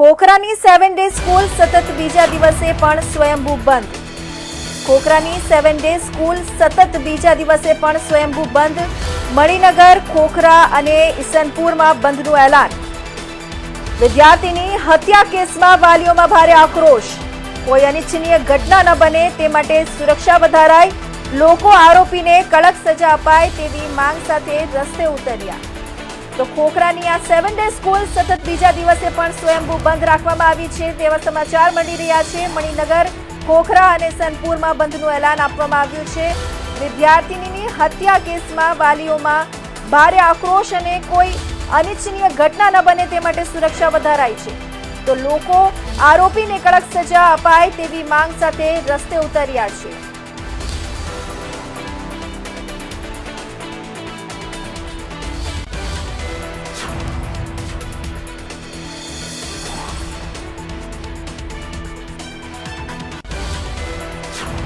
ખોખરાની seven day school સતત બીજા દિવસે પણ સ્વયંભૂ બંધ. ખોખરાની સેવન ડે સ્કૂલ સતત બીજા દિવસે પણ સ્વયંભૂ બંધ. મણિનગર, ખોખરા અને ઈસનપુરમાં બંધનું એલાન. વિદ્યાર્થીની હત્યા કેસમાં વાલીઓમાં ભારે આક્રોશ. કોઈ અનિચ્છનીય ઘટના ન બને તે માટે સુરક્ષા વધારાય. લોકો આરોપીને કડક સજા અપાય તેવી માંગ સાથે રસ્તે ઉતર્યા. તો ખોખરાની આ સેવન ડે સ્કૂલ સતત બીજા દિવસે પણ સ્વયંભૂ બંધ રાખવામાં આવી છે. તેવા સમાચાર મળી રહ્યા છે. મણિનગર, ખોખરા અને સનપુરમાં બંધનું એલાન આપવામાં આવ્યું છે. વિદ્યાર્થીનીની હત્યા કેસમાં વાલીઓમાં ભારે આક્રોશ અને કોઈ અનિચ્છનીય ઘટના ન બને તે માટે સુરક્ષા વધારાઈ છે. તો લોકો આરોપીને કડક સજા અપાય તેવી માંગ સાથે રસ્તે ઉતર્યા છે.